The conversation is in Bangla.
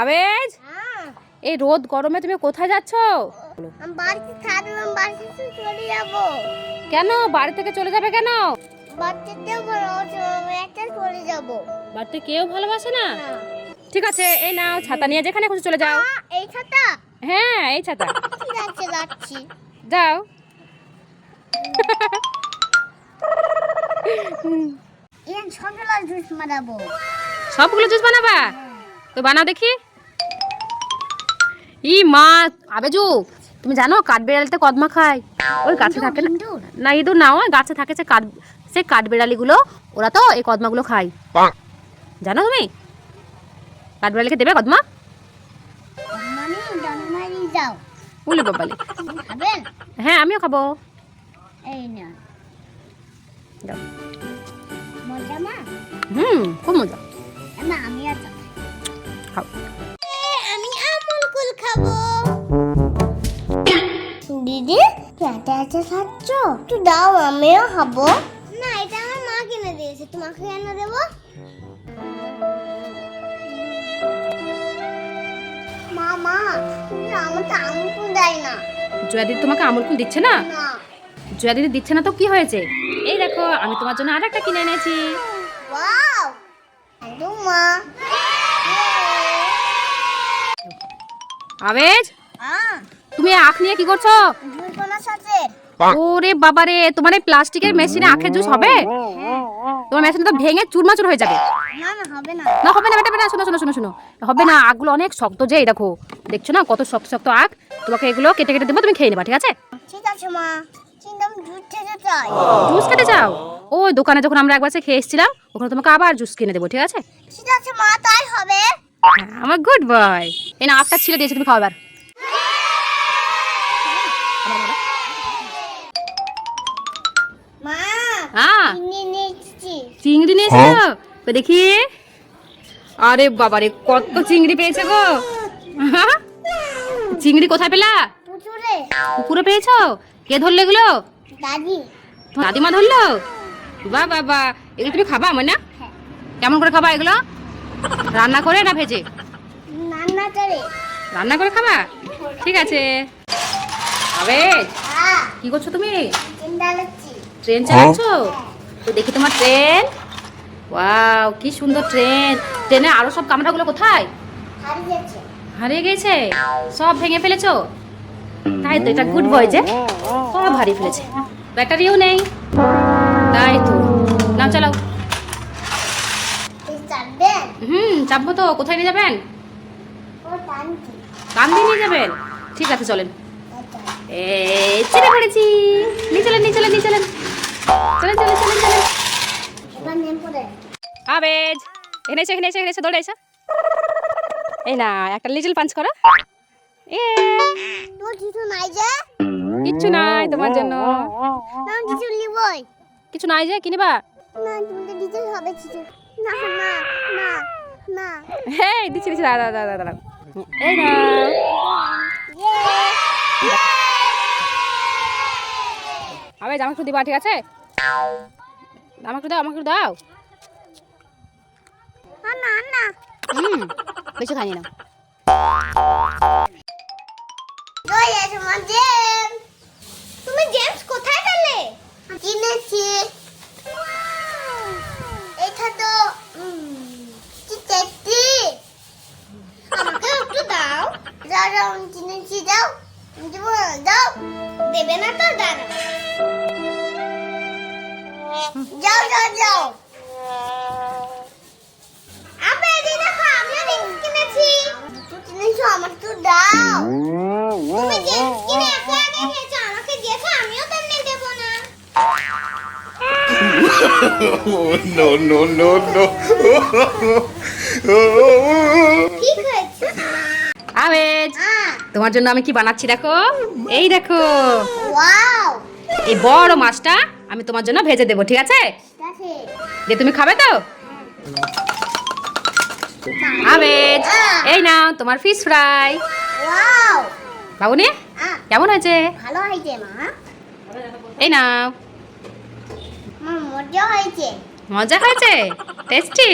আবেজ? এই রোদ গরমে তুমি কোথায় যাচ্ছ? বাড়িতে বাড়িতে চলে যাব। কেন? বাড়ি থেকে চলে যাবে কেন? বাড়িতে কেউ ভালোবাসে না। ঠিক আছে এই নাও ছাতা নিয়ে যেখানে খুশি চলে যাও। এই ছাতা? হ্যাঁ এই ছাতা। আছে যাচ্ছি। যাও। সবগুলো জুস বানাবা? তো বানাও দেখি। ই মা আবেজু তুমি জানো কাঠবেড়ালিতে কদমা খায়? ওই গাছে থাকে না? ইঁদুর? না ইঁদুর না ওই গাছে থাকে সে কাঠ সে কাঠবেড়ালিগুলো ওরা তো এই কদমাগুলো খায়। জানো তুমি? কাঠবেড়ালিকে দেবে কদমা? মানে বলে বাবালি। হ্যাঁ আমিও খাব। এই না যাও। মজা মা? হুম খুব মজা। দিদি কেটে আছে খাচ্ছ একটু দাও আমিও খাব। না এটা আমার মা কিনে দিয়েছে। তোমাকে কেন দেবো? মা মা তুমি আমার তো দেয় না। জয়া দিদি তোমাকে আমুল কুল দিচ্ছে না? না। জয়া দিদি দিচ্ছে না তো কি হয়েছে? এই দেখো আমি তোমার জন্য আর একটা কিনে এনেছি। ওয়াও! হ্যালো মা। আবেজ তুমি আখ নিয়ে কি করছ? ওরে বাবারে তোমার এই প্লাস্টিকের মেশিনে আখের জুস হবে? তোমার মেশিনে তো ভেঙে চুরমাচুর হয়ে যাবে। না না হবে না। না হবে না বেটা বেটা শোনো শোনো শোনো শোনো। হবে না আখগুলো অনেক শক্ত যে এই দেখো। দেখছ না কত শক্ত শক্ত আখ? তোমাকে এগুলো কেটে কেটে দেবো তুমি খেয়ে নেবা ঠিক আছে? ঠিক মা। জুস খেতে চাও? ওই দোকানে যখন আমরা একবার সে খেয়ে এসেছিলাম ওখানে তোমাকে আবার জুস কিনে দেবো ঠিক আছে? ঠিক আছে মা তাই হবে। হ্যাঁ, আমার গুড বয় এই না আখটা ছিলে দিয়েছি তুমি খাও চিংড়ি নিয়ে এসেছ তো? দেখি। আরে বাবারে কত চিংড়ি পেয়েছে গো। হ্যাঁ? চিংড়ি কোথায় পেলা? পুকুরে। পেয়েছ? কে ধরলে এগুলো? দাদি। দাদিমা ধরলো? বাহ বাহ বাহ। এগুলো তুমি খাবা আমার না হ্যাঁ। কেমন করে খাবা এগুলো? রান্না করে না ভেজে? নান্না করে। রান্না করে খাবা? ঠিক আছে। আবে হ্যাঁ। কি করছ তুমি? ট্রেন চালাচ্ছ? তো দেখি তোমার ট্রেন। ওয়াও কি সুন্দর ট্রেন ট্রেনে আরও সব কামরাগুলো কোথায়? হারিয়ে গেছে। সব ভেঙে ফেলেছো? তাই তো, এটা গুড বয় যে। সব হারিয়ে ফেলেছে। ব্যাটারিও নেই। তাই তো। নাম চালাও। হুম, চাপবো তো। কোথায় নিয়ে যাবেন? কান দিয়ে নিয়ে যাবেন? ঠিক আছে, চলেন। এই চেপে পড়েছি। নিয়ে চলেন নিয়ে চলেন নিয়ে চলেন। চলেন চলেন চলেন চলেন। আবেজ। এখানে এসে এখানে এসে এখানে এসে দৌড়ে এসে। এই না একটা লিটল পাঞ্চ করো। এ। তোর কিছু নাই যে কিচ্ছু নাই তোমার জন্য। কিছু নিবই। কিছু নাই যে কিনিবা না তুমি দিতে হবে কিছু। না না না না। হেই দিচ্ছি দিচ্ছি দাঁড়া দাঁড়া দাঁড়া এই না। আমাকে একটু দিবা ঠিক আছে? আমাকে দাও আমাকে দাও। না না না হুম বেশি খাইনি না ওই আছে মা জেম তুমি জেমস কোথায় পেলে কিনেছি এটা তো উম, কি আমাকে একটু দাও আমি কিনেছি দাও দাও দেবে না তো দাঁড়াও যাও যাও যাও দাও। তুমি জিনিস কিনে একে আগে খেয়েছো আমাকে দিয়েছ আমিও তেমনি দেবো না। No, no, no, no. ঠিক হয়েছে আবেজ তোমার জন্য আমি কি বানাচ্ছি দেখো? এই দেখো। ওয়াও। এই বড় মাছটা আমি তোমার জন্য ভেজে দেবো ঠিক আছে? ঠিক আছে। যে তুমি খাবে তো? আবেজ এই নাও তোমার ফিশ ফ্রাই বাবুনি কেমন হয়েছে? ভালো হয়েছে মা। এই নাও। মজা হয়েছে। মজা হয়েছে? টেস্টি